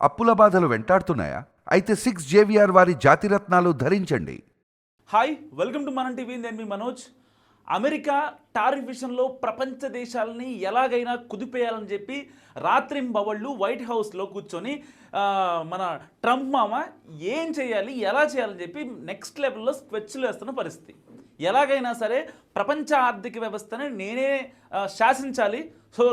అప్పుల బాధలు వెంటాడుతున్నాయా? అయితే సిక్స్ జేవిఆర్ వారి జాతిరత్నాలు ధరించండి. Hi welcome to Manam TV నేను మీ మనోజ్. అమెరికా టారిఫ్ విషయంలో ప్రపంచ దేశాలని ఎలాగైనా కుదిపేయాలని చెప్పి రాత్రింబవళ్ళు వైట్ హౌస్లో కూర్చొని మన ట్రంప్ మామ ఏం చేయాలి ఎలా చేయాలని చెప్పి నెక్స్ట్ లెవెల్లో స్కెచ్లు వేస్తున్న పరిస్థితి. ఎలాగైనా సరే ప్రపంచ ఆర్థిక వ్యవస్థని నేనే శాసించాలి. సో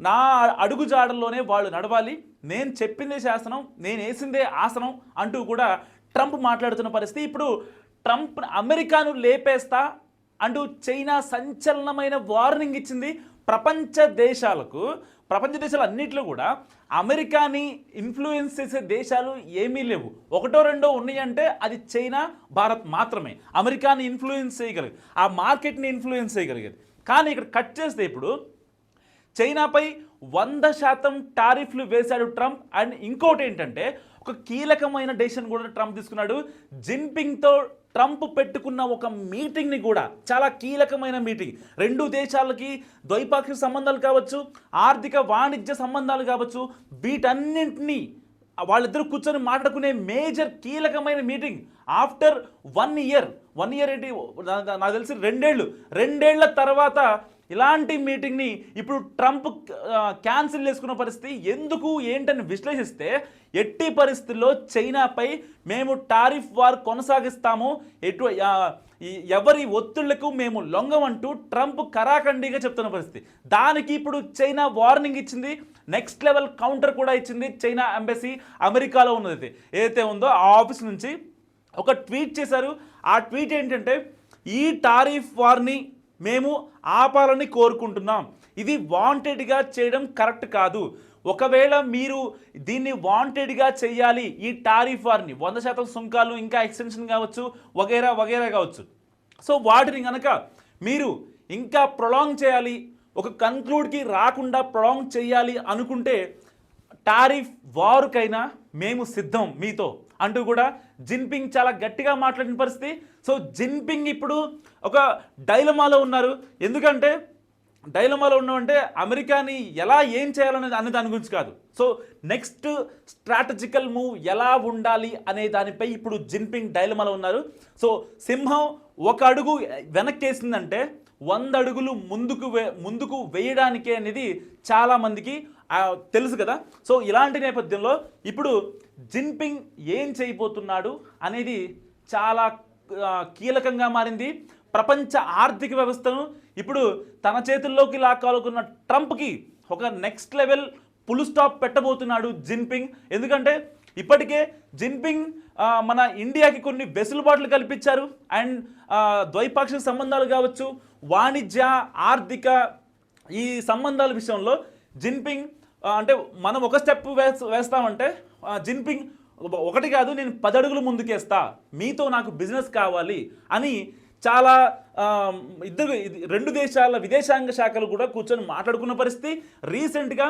నా అడుగుజాడల్లోనే వాళ్ళు నడవాలి. నేను చెప్పిందే శాసనం నేను వేసిందే ఆసనం అంటూ కూడా ట్రంప్ మాట్లాడుతున్న పరిస్థితి. ఇప్పుడు ట్రంప్ అమెరికాను లేపేస్తా అంటూ చైనా సంచలనమైన వార్నింగ్ ఇచ్చింది ప్రపంచ దేశాలకు. ప్రపంచ దేశాలు అన్నింటిలో కూడా అమెరికాని ఇన్ఫ్లుయెన్స్ చేసే దేశాలు ఏమీ లేవు. ఒకటో రెండో ఉన్నాయంటే అది చైనా భారత్ మాత్రమే. అమెరికాని ఇన్ఫ్లుయెన్స్ చేయగలిగేది ఆ మార్కెట్ని ఇన్ఫ్లుయెన్స్ చేయగలిగేది. కానీ ఇక్కడ కట్ చేస్తే ఇప్పుడు చైనాపై వంద శాతం టారిఫ్లు వేశాడు ట్రంప్. అండ్ ఇంకోటి ఏంటంటే ఒక కీలకమైన డెసిషన్ కూడా ట్రంప్ తీసుకున్నాడు. జిన్పింగ్తో ట్రంప్ పెట్టుకున్న ఒక మీటింగ్ని కూడా చాలా కీలకమైన మీటింగ్. రెండు దేశాలకి ద్వైపాక్షిక సంబంధాలు కావచ్చు ఆర్థిక వాణిజ్య సంబంధాలు కావచ్చు వీటన్నింటినీ వాళ్ళిద్దరు కూర్చొని మాట్లాడుకునే మేజర్ కీలకమైన meeting. After one year one year ఏంటి నాకు తెలిసి రెండేళ్ళు. రెండేళ్ళ తర్వాత ఇలాంటి మీటింగ్ని ఇప్పుడు ట్రంప్ క్యాన్సిల్ చేసుకున్న పరిస్థితి ఎందుకు ఏంటని విశ్లేషిస్తే ఎట్టి పరిస్థితుల్లో చైనాపై మేము టారిఫ్ వార్ కొనసాగిస్తాము. ఎటు ఎవరి ఒత్తిళ్ళకు మేము లొంగమంటూ ట్రంప్ కరాఖండిగా చెప్తున్న పరిస్థితి. దానికి ఇప్పుడు చైనా వార్నింగ్ ఇచ్చింది. నెక్స్ట్ లెవెల్ కౌంటర్ కూడా ఇచ్చింది చైనా ఎంబసీ. అమెరికాలో ఉన్నది ఏదైతే ఉందో ఆ ఆఫీస్ నుంచి ఒక ట్వీట్ చేశారు. ఆ ట్వీట్ ఏంటంటే ఈ టారిఫ్ వార్ని మేము ఆపాలని కోరుకుంటున్నాం. ఇది వాంటెడ్గా చేయడం కరెక్ట్ కాదు. ఒకవేళ మీరు దీన్ని వాంటెడ్గా చేయాలి ఈ టారిఫ్ వారిని వంద శాతం సుంకాలు ఇంకా ఎక్స్టెన్షన్ కావచ్చు వగేరా వగేరా కావచ్చు. సో వాటిని కనుక మీరు ఇంకా ప్రొలాంగ్ చేయాలి ఒక కన్క్లూడ్కి రాకుండా ప్రొలాంగ్ చేయాలి అనుకుంటే టారిఫ్ వారుకైనా మేము సిద్ధం మీతో అంటూ కూడా జిన్పింగ్ చాలా గట్టిగా మాట్లాడిన పరిస్థితి. సో జిన్పింగ్ ఇప్పుడు ఒక డైలమాలో ఉన్నారు. ఎందుకంటే డైలమాలో ఉన్నామంటే అమెరికాని ఎలా ఏం చేయాలనేది అనే దాని గురించి కాదు. సో నెక్స్ట్ స్ట్రాటజికల్ మూవ్ ఎలా ఉండాలి అనే దానిపై ఇప్పుడు జిన్పింగ్ డైలమాలో ఉన్నారు. సో సింహం ఒక అడుగు వెనక్కి వేసిందంటే వంద అడుగులు ముందుకు వే ముందుకు వేయడానికే అనేది చాలామందికి తెలుసు కదా. సో ఇలాంటి నేపథ్యంలో ఇప్పుడు జిన్పింగ్ ఏం చేయబోతున్నాడు అనేది చాలా కీలకంగా మారింది. ప్రపంచ ఆర్థిక వ్యవస్థను ఇప్పుడు తన చేతుల్లోకి లాక్కాలనుకున్న ట్రంప్కి ఒక నెక్స్ట్ లెవెల్ పుల్ స్టాప్ పెట్టబోతున్నాడు జిన్పింగ్. ఎందుకంటే ఇప్పటికే జిన్పింగ్ మన ఇండియాకి కొన్ని వెసులుబాట్లు కల్పించారు. అండ్ ద్వైపాక్షిక సంబంధాలు కావచ్చు వాణిజ్య ఆర్థిక ఈ సంబంధాల విషయంలో జిన్పింగ్ అంటే మనం ఒక స్టెప్ వేస్తామంటే జిన్పింగ్ ఒకటి కాదు నేను పది అడుగులు ముందుకేస్తా. మీతో నాకు బిజినెస్ కావాలి అని చాలా ఇద్దరు రెండు దేశాల విదేశాంగ శాఖలు కూడా కూర్చొని మాట్లాడుకున్న పరిస్థితి. రీసెంట్గా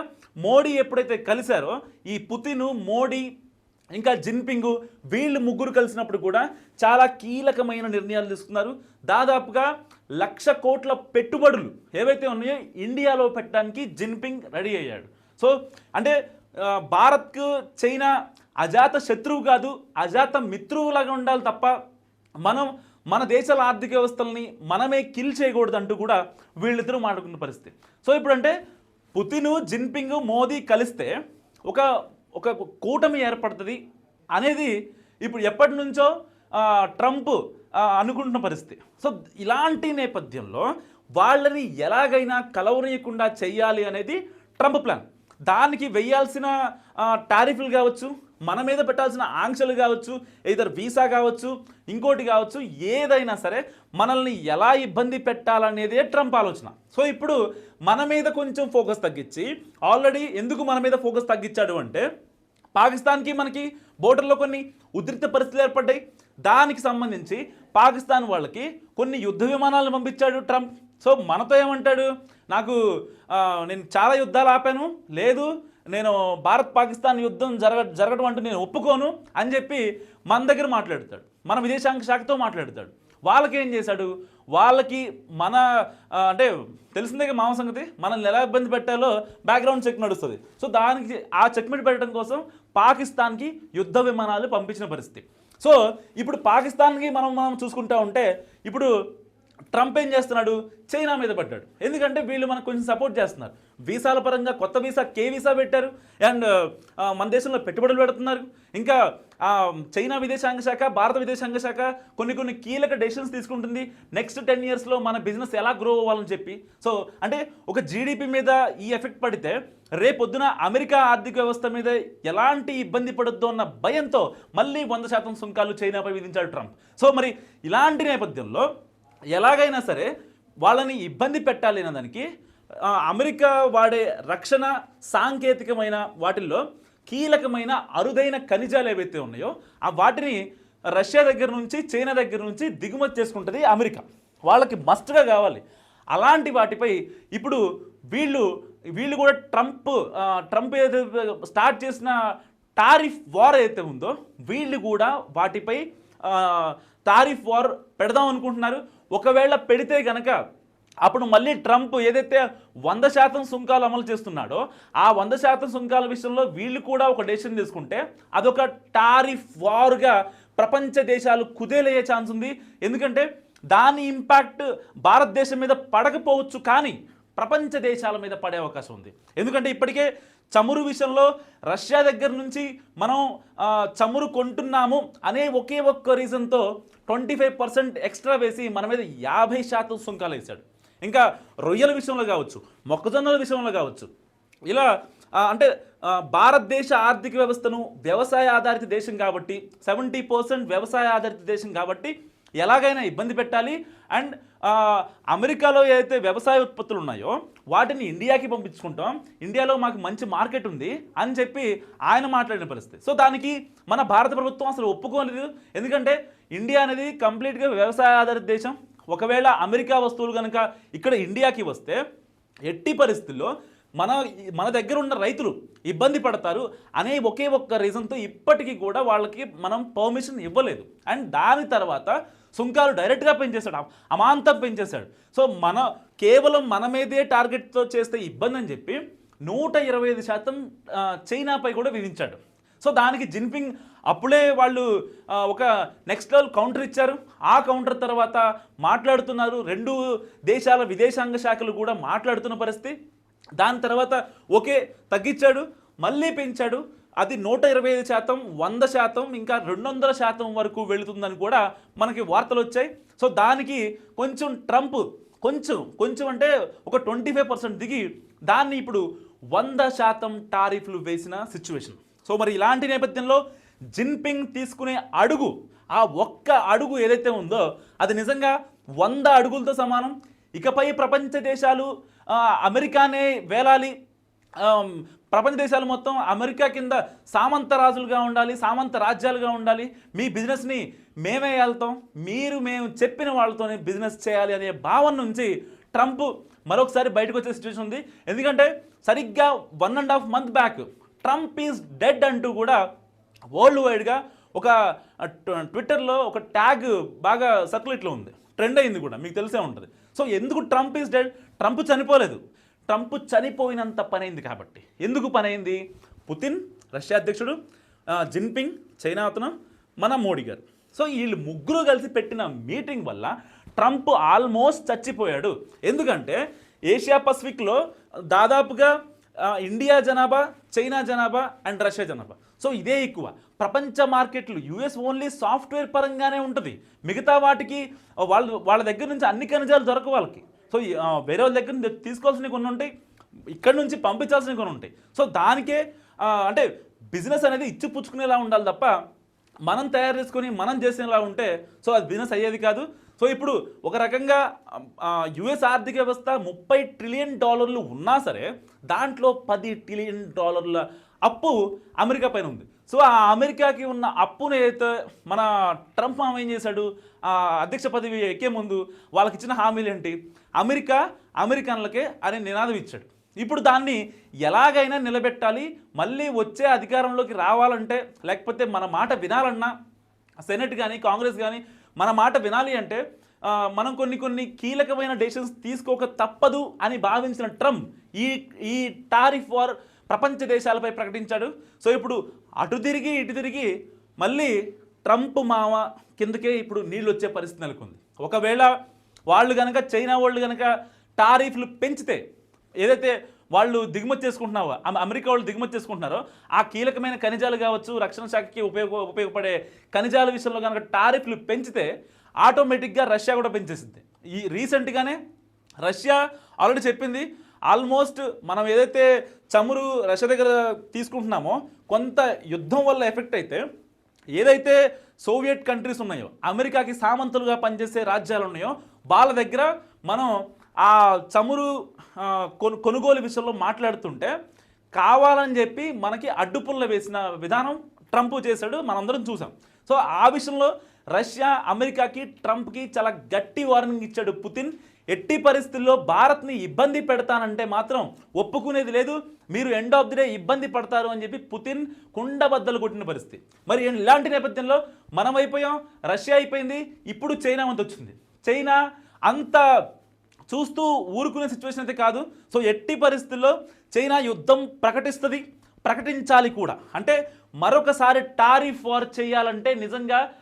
మోడీ ఎప్పుడైతే కలిశారో ఈ పుతిన్ మోడీ ఇంకా జిన్పింగ్ వీళ్ళు ముగ్గురు కలిసినప్పుడు కూడా చాలా కీలకమైన నిర్ణయాలు తీసుకున్నారు. దాదాపుగా లక్ష కోట్ల పెట్టుబడులు ఏవైతే ఉన్నాయో ఇండియాలో పెట్టడానికి జిన్పింగ్ రెడీ అయ్యాడు. సో అంటే భారత్కు చైనా అజాత శత్రువు కాదు అజాత మిత్రువులాగా ఉండాలి తప్ప మనం మన దేశాల ఆర్థిక వ్యవస్థల్ని మనమే కిల్ చేయకూడదు అంటూ కూడా వీళ్ళిద్దరూ మాట్లాడుకున్న పరిస్థితి. సో ఇప్పుడంటే పుతిన్ జిన్పింగ్ మోదీ కలిస్తే ఒక ఒక కూటమి ఏర్పడుతుంది అనేది ఇప్పుడు ఎప్పటి నుంచో ట్రంప్ అనుకుంటున్న పరిస్థితి. సో ఇలాంటి నేపథ్యంలో వాళ్ళని ఎలాగైనా కలవనీయకుండా చేయాలి అనేది ట్రంప్ ప్లాన్. దానికి వెయ్యాల్సిన టారిఫ్లు కావచ్చు మన మీద పెట్టాల్సిన ఆంక్షలు కావచ్చు ఇద్దరు వీసా కావచ్చు ఇంకోటి కావచ్చు ఏదైనా సరే మనల్ని ఎలా ఇబ్బంది పెట్టాలనేదే ట్రంప్ ఆలోచన. సో ఇప్పుడు మన మీద కొంచెం ఫోకస్ తగ్గించి ఆల్రెడీ ఎందుకు మన మీద ఫోకస్ తగ్గించాడు అంటే పాకిస్తాన్కి మనకి బోర్డర్లో కొన్ని ఉద్రిక్త పరిస్థితులు ఏర్పడ్డాయి. దానికి సంబంధించి పాకిస్తాన్ వాళ్ళకి కొన్ని యుద్ధ విమానాలను పంపించాడు ట్రంప్. సో మనతో ఏమంటాడు? నాకు నేను చాలా యుద్ధాలు ఆపాను. లేదు నేను భారత్ పాకిస్తాన్ యుద్ధం జరగ జరగడం అంటే నేను ఒప్పుకోను అని చెప్పి మన దగ్గర మాట్లాడతాడు. మన విదేశాంగ శాఖతో మాట్లాడతాడు. వాళ్ళకి ఏం చేశాడు? వాళ్ళకి మన అంటే తెలిసిందే మామ సంగతి? మనల్ని ఎలా ఇబ్బంది పెట్టాలో బ్యాక్గ్రౌండ్ చెక్ నడుస్తుంది. సో దానికి ఆ చెక్ మీద పెట్టడం కోసం పాకిస్తాన్కి యుద్ధ విమానాలు పంపించిన పరిస్థితి. సో ఇప్పుడు పాకిస్తాన్కి మనం మనం చూసుకుంటా ఉంటే ఇప్పుడు ట్రంప్ ఏం చేస్తున్నాడు? చైనా మీద పడ్డాడు. ఎందుకంటే వీళ్ళు మనకు కొంచెం సపోర్ట్ చేస్తున్నారు. వీసాల పరంగా కొత్త వీసా కే వీసా పెట్టారు. అండ్ మన దేశంలో పెట్టుబడులు పెడుతున్నారు. ఇంకా చైనా విదేశాంగ శాఖ భారత విదేశాంగ శాఖ కొన్ని కొన్ని కీలక డెసిషన్స్ తీసుకుంటుంది. నెక్స్ట్ టెన్ ఇయర్స్లో మన బిజినెస్ ఎలా గ్రో అవ్వాలని చెప్పి. సో అంటే ఒక జీడిపి మీద ఈ ఎఫెక్ట్ పడితే రేపొద్దున అమెరికా ఆర్థిక వ్యవస్థ మీద ఎలాంటి ఇబ్బంది పడొద్దు అన్న భయంతో మళ్ళీ వంద శాతం సుంకాలు చైనాపై విధించాడు ట్రంప్. సో మరి ఇలాంటి నేపథ్యంలో ఎలాగైనా సరే వాళ్ళని ఇబ్బంది పెట్టాలి అనే దానికి అమెరికా వాడే రక్షణ సాంకేతికమైన వాటిల్లో కీలకమైన అరుదైన ఖనిజాలు ఏవైతే ఉన్నాయో ఆ వాటిని రష్యా దగ్గర నుంచి చైనా దగ్గర నుంచి దిగుమతి చేసుకుంటుంది అమెరికా. వాళ్ళకి మస్ట్గా కావాలి. అలాంటి వాటిపై ఇప్పుడు వీళ్ళు వీళ్ళు కూడా ట్రంప్ ట్రంప్ ఏదైతే స్టార్ట్ చేసిన టారిఫ్ వార్ ఏదైతే ఉందో వీళ్ళు కూడా వాటిపై టారిఫ్ వార్ పెడదాం అనుకుంటున్నారు. ఒకవేళ పెడితే గనక అప్పుడు మళ్ళీ ట్రంప్ ఏదైతే వంద శాతం సుంకాలు అమలు చేస్తున్నాడో ఆ వంద శాతం సుంకాల విషయంలో వీళ్ళు కూడా ఒక డెసిషన్ తీసుకుంటే అదొక టారిఫ్ వార్గా ప్రపంచ దేశాలు కుదేలయ్యే ఛాన్స్ ఉంది. ఎందుకంటే దాని ఇంపాక్ట్ భారతదేశం మీద పడకపోవచ్చు కానీ ప్రపంచ దేశాల మీద పడే అవకాశం ఉంది. ఎందుకంటే ఇప్పటికే చమురు విషయంలో రష్యా దగ్గర నుంచి మనం చమురు కొంటున్నాము అనే ఒకే ఒక్క రీజన్తో ట్వంటీ ఫైవ్ పర్సెంట్ ఎక్స్ట్రా వేసి మన మీద యాభై శాతం సుంకాలు వేశాడు. ఇంకా రొయ్యల విషయంలో కావచ్చు మొక్కజొన్నల విషయంలో కావచ్చు ఇలా అంటే భారతదేశ ఆర్థిక వ్యవస్థను వ్యవసాయ ఆధారిత దేశం కాబట్టి సెవెంటీ పర్సెంట్ వ్యవసాయ ఆధారిత దేశం కాబట్టి ఎలాగైనా ఇబ్బంది పెట్టాలి. అండ్ అమెరికాలో ఏదైతే వ్యవసాయ ఉత్పత్తులు ఉన్నాయో వాటిని ఇండియాకి పంపించుకుంటాం. ఇండియాలో మాకు మంచి మార్కెట్ ఉంది అని చెప్పి ఆయన మాట్లాడిన పరిస్థితి. సో దానికి మన భారత ప్రభుత్వం అసలు ఒప్పుకోలేదు. ఎందుకంటే ఇండియా అనేది కంప్లీట్గా వ్యవసాయ ఆధారిత దేశం. ఒకవేళ అమెరికా వస్తువులు కనుక ఇక్కడ ఇండియాకి వస్తే ఎట్టి పరిస్థితుల్లో మన మన దగ్గర ఉన్న రైతులు ఇబ్బంది పడతారు అనే ఒకే ఒక్క రీజన్తో ఇప్పటికీ కూడా వాళ్ళకి మనం పర్మిషన్ ఇవ్వలేదు. అండ్ దాని తర్వాత సుంకాలు డైరెక్ట్గా పెంచేశాడు. అమాంతం పెంచేశాడు. సో మన కేవలం మన మీదే టార్గెట్తో చేస్తే ఇబ్బంది అని చెప్పి నూట ఇరవై ఐదు శాతం చైనాపై కూడా విధించాడు. సో దానికి జిన్పింగ్ అప్పుడే వాళ్ళు ఒక నెక్స్ట్ లెవెల్ కౌంటర్ ఇచ్చారు. ఆ కౌంటర్ తర్వాత మాట్లాడుతున్నారు. రెండు దేశాల విదేశాంగ శాఖలు కూడా మాట్లాడుతున్న పరిస్థితి. దాని తర్వాత ఓకే తగ్గించాడు. మళ్ళీ పెంచాడు. అది నూట ఇరవై ఐదు శాతం వంద శాతం ఇంకా రెండు వందల శాతం వరకు వెళుతుందని కూడా మనకి వార్తలు వచ్చాయి. సో దానికి కొంచెం ట్రంప్ కొంచెం కొంచెం అంటే ఒక ట్వంటీ ఫైవ్ పర్సెంట్ దిగి దాన్ని ఇప్పుడు వంద శాతం టారిఫ్లు వేసిన సిచ్యువేషన్. సో మరి ఇలాంటి నేపథ్యంలో జిన్పింగ్ తీసుకునే అడుగు ఆ ఒక్క అడుగు ఏదైతే ఉందో అది నిజంగా వంద అడుగులతో సమానం. ఇకపై ప్రపంచ దేశాలు అమెరికానే వేలాలి ప్రపంచ దేశాలు మొత్తం అమెరికా కింద సామంత రాజులుగా ఉండాలి సామంత రాజ్యాలుగా ఉండాలి. మీ బిజినెస్ని మేమే వెళ్తాం మీరు మేము చెప్పిన వాళ్ళతోనే బిజినెస్ చేయాలి అనే భావన నుంచి ట్రంప్ మరొకసారి బయటకు వచ్చే సిచ్యువేషన్ ఉంది. ఎందుకంటే సరిగ్గా one and half month back Trump is dead అంటూ కూడా వరల్డ్ వైడ్గా ఒక ట్విట్టర్లో ఒక ట్యాగ్ బాగా సర్క్యులేట్లో ఉంది. ట్రెండ్ అయింది కూడా మీకు తెలిసే ఉంటుంది. సో ఎందుకు ట్రంప్ ఈజ్ డెడ్? ట్రంప్ చనిపోలేదు. ట్రంప్ చనిపోయినంత పనైంది కాబట్టి. ఎందుకు పనైంది? పుతిన్ రష్యా అధ్యక్షుడు జిన్పింగ్ చైనా అతను మన మోడీ గారు. సో వీళ్ళు ముగ్గురు కలిసి పెట్టిన మీటింగ్ వల్ల ట్రంప్ ఆల్మోస్ట్ చచ్చిపోయాడు. ఎందుకంటే ఏషియా పసిఫిక్లో దాదాపుగా ఇండియా జనాభా చైనా జనాభా అండ్ రష్యా జనాభా. సో ఇదే ఎక్కువ. ప్రపంచ మార్కెట్లు యుఎస్ ఓన్లీ సాఫ్ట్వేర్ పరంగానే ఉంటుంది. మిగతా వాటికి వాళ్ళు వాళ్ళ దగ్గర నుంచి అన్ని ఖనిజాలు దొరకవు వాళ్ళకి. సో వేరే వాళ్ళ దగ్గర తీసుకోవాల్సినవి కొన్ని ఉంటాయి. ఇక్కడ నుంచి పంపించాల్సినవి కొన్ని ఉంటాయి. సో దానికే అంటే బిజినెస్ అనేది ఇచ్చి పుచ్చుకునేలా ఉండాలి తప్ప మనం తయారు చేసుకొని మనం చేసేలా ఉంటే సో అది బిజినెస్ అయ్యేది కాదు. సో ఇప్పుడు ఒక రకంగా యుఎస్ ఆర్థిక వ్యవస్థ ముప్పై ట్రిలియన్ డాలర్లు ఉన్నా సరే దాంట్లో పది ట్రిలియన్ డాలర్ల అప్పు అమెరికా పైన ఉంది. సో ఆ అమెరికాకి ఉన్న అప్పును ఏదైతే మన ట్రంప్ మామ ఏం చేశాడు? ఆ అధ్యక్ష పదవి ఎక్కే ముందు వాళ్ళకి ఇచ్చిన హామీలు ఏంటి? అమెరికా అమెరికన్లకే అనే నినాదం ఇచ్చాడు. ఇప్పుడు దాన్ని ఎలాగైనా నిలబెట్టాలి మళ్ళీ వచ్చే అధికారంలోకి రావాలంటే లేకపోతే మన మాట వినాలన్నా సెనెట్ కానీ కాంగ్రెస్ కానీ మన మాట వినాలి అంటే మనం కొన్ని కొన్ని కీలకమైన డెసిషన్స్ తీసుకోక తప్పదు అని భావించిన ట్రంప్ ఈ ఈ టారిఫ్ వార్ ప్రపంచ దేశాలపై ప్రకటించాడు. సో ఇప్పుడు అటు తిరిగి ఇటు తిరిగి మళ్ళీ ట్రంప్ మామ కిందకే ఇప్పుడు నీళ్ళు వచ్చే పరిస్థితి నెలకొంది. ఒకవేళ వాళ్ళు కనుక చైనా వాళ్ళు కనుక టారిఫ్లు పెంచితే ఏదైతే వాళ్ళు దిగుమతి చేసుకుంటున్నావో అమెరికా వాళ్ళు దిగుమతి చేసుకుంటున్నారో ఆ కీలకమైన ఖనిజాలు కావచ్చు రక్షణ శాఖకి ఉపయోగ ఉపయోగపడే ఖనిజాల విషయంలో కనుక టారిఫ్లు పెంచితే ఆటోమేటిక్గా రష్యా కూడా పెంచేసింది. ఈ రీసెంట్గానే రష్యా ఆల్రెడీ చెప్పింది ఆల్మోస్ట్ మనం ఏదైతే చమురు రష్యా దగ్గర తీసుకుంటున్నామో కొంత యుద్ధం వల్ల ఎఫెక్ట్ అయితే ఏదైతే సోవియట్ కంట్రీస్ ఉన్నాయో అమెరికాకి సామంతులుగా పనిచేసే రాజ్యాలు ఉన్నాయో వాళ్ళ దగ్గర మనం ఆ చమురు కొను కొనుగోలు విషయంలో మాట్లాడుతుంటే కావాలని చెప్పి మనకి అడ్డుపుల్ల వేసిన విధానం ట్రంప్ చేశాడు మనందరం చూసాం. సో ఆ విషయంలో రష్యా అమెరికాకి ట్రంప్కి చాలా గట్టి వార్నింగ్ ఇచ్చాడు పుతిన్. ఎట్టి పరిస్థితుల్లో భారత్ని ఇబ్బంది పెడతానంటే మాత్రం ఒప్పుకునేది లేదు. మీరు ఎండ్ ఆఫ్ ది డే ఇబ్బంది పడతారు అని చెప్పి పుతిన్ కుండబద్దలు కొట్టిన పరిస్థితి. మరి ఇలాంటి నేపథ్యంలో మనం అయిపోయాం. రష్యా అయిపోయింది. ఇప్పుడు చైనా వంతు వచ్చింది. చైనా అంత చూస్తూ ఊరుకునే సిచ్యువేషన్ అయితే కాదు. సో ఎట్టి పరిస్థితుల్లో చైనా యుద్ధం ప్రకటిస్తుంది. ప్రకటించాలి కూడా. అంటే మరొకసారి టారిఫ్ వార్ చేయాలంటే నిజంగా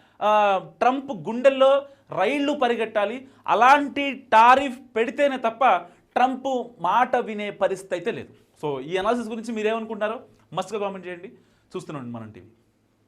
ట్రంప్ గుండెల్లో రైళ్ళు పరిగెట్టాలి అలాంటి టారిఫ్ పెడితేనే తప్ప ట్రంప్ మాట వినే పరిస్థితి అయితే లేదు. సో ఈ అనాలిసిస్ గురించి మీరేమనుకుంటున్నారో మస్తుగా కామెంట్ చేయండి. చూస్తున్నాం మనం టీవీ.